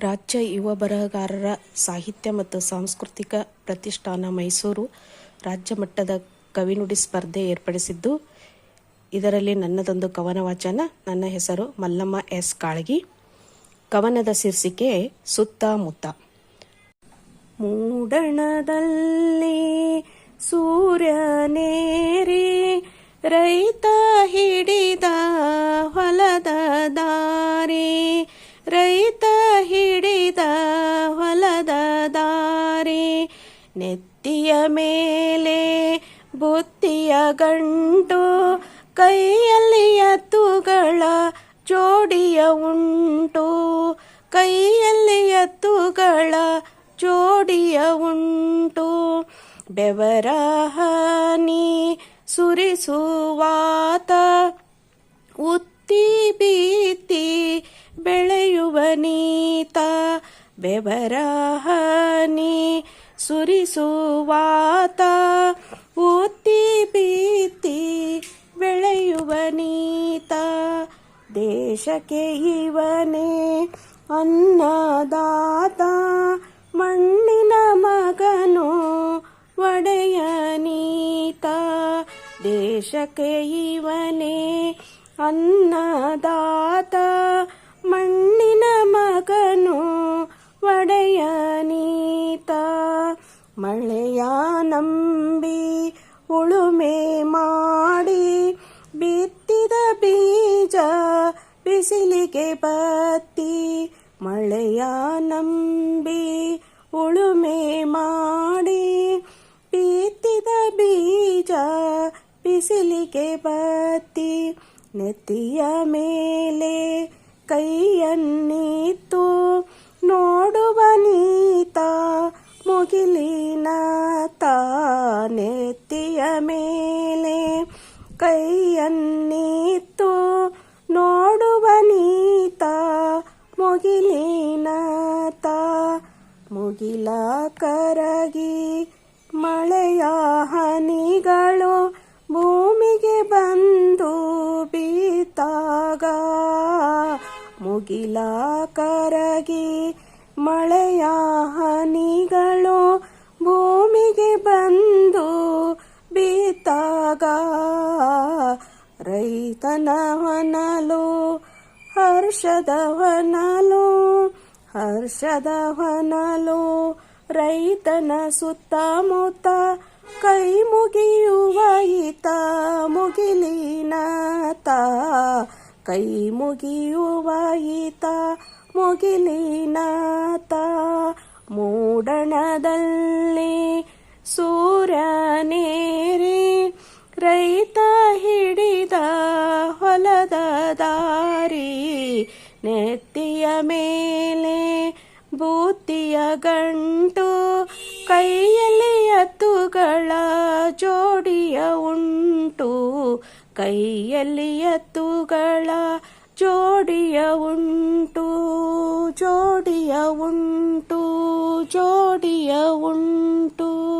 ರಾಜ್ಯ ಯುವ ಬರಹಗಾರರ ಸಾಹಿತ್ಯ ಮತ್ತು ಸಾಂಸ್ಕೃತಿಕ ಪ್ರತಿಷ್ಠಾನ ಮೈಸೂರು ರಾಜ್ಯ ಮಟ್ಟದ ಕವಿನುಡಿ ಸ್ಪರ್ಧೆ ಏರ್ಪಡಿಸಿದ್ದು. ಇದರಲ್ಲಿ ನನ್ನದೊಂದು ಕವನ ವಾಚನ. ನನ್ನ ಹೆಸರು ಮಲ್ಲಮ್ಮ ಎಸ್. ಕಾಳಗಿ. ಕವನದ ಶೀರ್ಷಿಕೆ ಸುತ್ತಮುತ್ತ. ಮೂಡಣದಲ್ಲಿ ಸೂರ್ಯನೇರಿ ರೈತ ಹಿಡಿದ ಹೊಲದ ದಾರಿ. ರೈತ ನೆತ್ತಿಯ ಮೇಲೆ ಬುತ್ತಿಯ ಗಂಟು ಕೈಯಲ್ಲಿ ಎತ್ತುಗಳ ಜೋಡಿಯ ಉಂಟು ಕೈಯಲ್ಲಿ ಎತ್ತುಗಳ ಜೋಡಿಯ ಉಂಟು. ಬೆವರ ಹಾನಿ ಸುರಿಸುವಾತ, ಉತ್ತಿ ಬೀತಿ ಬೆಳೆಯುವ ನೀತ. ಬೆವರ ಹನಿ ಸುರಿಸುವಾತ ಉತ್ತಿ ಬೀತಿ ಬೆಳೆಯುವ ನೀತ. ದೇಶಕ್ಕೆ ಇವನೇ ಅನ್ನದಾತ, ಮಣ್ಣಿನ ಮಗನು ಒಡೆಯ ನೀತ. ದೇಶಕ್ಕೆ ಇವನೇ ಅನ್ನದಾತ. ಮಳೆಯ ನಂಬಿ ಉಳುಮೆ ಮಾಡಿ ಬಿತ್ತಿದ ಬೀಜ ಬಿಸಿಲಿಗೆ ಬತ್ತಿ ಮಳೆಯ ನಂಬಿ ಉಳುಮೆ ಮಾಡಿ ಬಿತ್ತಿದ ಬೀಜ ಬಿಸಿಲಿಗೆ ಬತ್ತಿ ನೆತ್ತಿಯ ಮೇಲೆ ಕೈಯನ್ನಿತ್ತು ಮೇಲೆ ಕೈಯನ್ನಿತ್ತು, ನೋಡುವ ನೀತ ಮುಗಿಲಿನತ, ಮುಗಿಲ ಕರಗಿ ಮಳೆಯ ಹನಿಗಳು ಭೂಮಿಗೆ ಬಂದು ಬೀತಾಗ. ಮುಗಿಲ ಕರಗಿ ಮಳೆಯ ಹನಿಗಳು ಹರ್ಷದವನಲು ಹರ್ಷದವನಲು ಹರ್ಷದ ಹೊನಲು ರೈತನ ಸುತ್ತಮುತ್ತ ಕೈ ಮುಗಿಯುವ ಈತ ಮುಗಿಲಿನ ಕೈ ಮುಗಿಯುವ ಈತ ಮುಗಿಲಿನ ಮೂಡಣದಲ್ಲಿ ಸೂರ್ಯನೇರಿ ರೈತ ಹಿಡಿದ ದಾರಿ ನೆತ್ತಿಯ ಮೇಲೆ ಬೂತಿಯ ಗಂಟು, ಕೈಯಲ್ಲಿ ಎತ್ತುಗಳ ಜೋಡಿಯ ಉಂಟು, ಕೈಯಲ್ಲಿ ಉಂಟು ಜೋಡಿಯ ಉಂಟು ಜೋಡಿಯ ಉಂಟು.